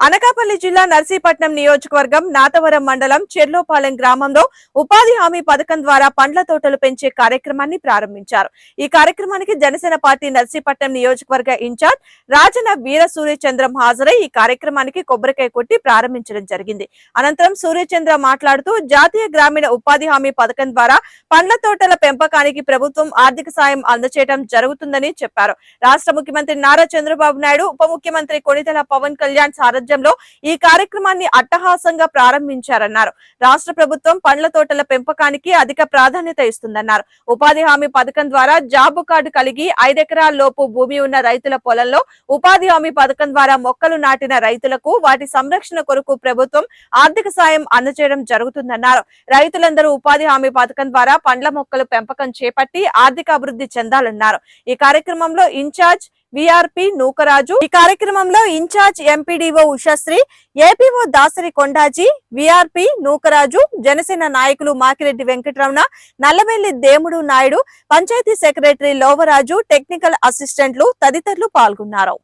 అనకాపల్లి జిల్లా నర్సీపట్నం నియోజకవర్గం నాతవరం మండలం చెర్లోపాలెం గ్రామంలో ఉపాధి హామీ పథకం ద్వారా పండ్ల తోటలు పెంచే కార్యక్రమాన్ని ప్రారంభించారు. ఈ కార్యక్రమానికి జనసేన పార్టీ నర్సీపట్నం నియోజకవర్గ ఇన్ఛార్జ్ రాజన వీర సూర్యచంద్రం హాజరై ఈ కార్యక్రమానికి కొబ్బరికాయ కొట్టి ప్రారంభించడం జరిగింది. అనంతరం సూర్యచంద్ర మాట్లాడుతూ జాతీయ గ్రామీణ ఉపాధి హామీ పథకం ద్వారా పండ్ల తోటల పెంపకానికి ప్రభుత్వం ఆర్థిక సాయం అందచేయడం జరుగుతుందని చెప్పారు. రాష్ట్ర ముఖ్యమంత్రి నారా చంద్రబాబు నాయుడు ఉప ముఖ్యమంత్రి కొణిదెల పవన్ కళ్యాణ్ నేపథ్యంలో ఈ కార్యక్రమాన్ని అట్టహాసంగా ప్రారంభించారన్నారు. రాష్ట్ర ప్రభుత్వం పండ్ల తోటల పెంపకానికి అధిక ప్రాధాన్యత ఇస్తుందన్నారు. ఉపాధి హామీ పథకం ద్వారా జాబు కార్డు కలిగి ఐదెకరాల లోపు భూమి ఉన్న రైతుల పొలంలో ఉపాధి హామీ పథకం ద్వారా మొక్కలు నాటిన రైతులకు వాటి సంరక్షణ కొరకు ప్రభుత్వం ఆర్థిక సాయం అందజేయడం జరుగుతుందన్నారు. రైతులందరూ ఉపాధి హామీ పథకం ద్వారా పండ్ల మొక్కలు పెంపకం చేపట్టి ఆర్థిక అభివృద్ధి చెందాలన్నారు. ఈ కార్యక్రమంలో ఇన్ఛార్జ్ విఆర్పి నూకరాజు. ఈ కార్యక్రమంలో incharge MPDO Ushasri APO Dasari Kondaji VRP Nookaraju Janasena నాయకులు మాకిరెడ్డి వెంకటరమణ నల్లవెల్లి దేముడు నాయుడు పంచాయతీ సెక్రటరీ లోవరాజు టెక్నికల్ అసిస్టెంట్లు తదితరులు పాల్గొన్నారు.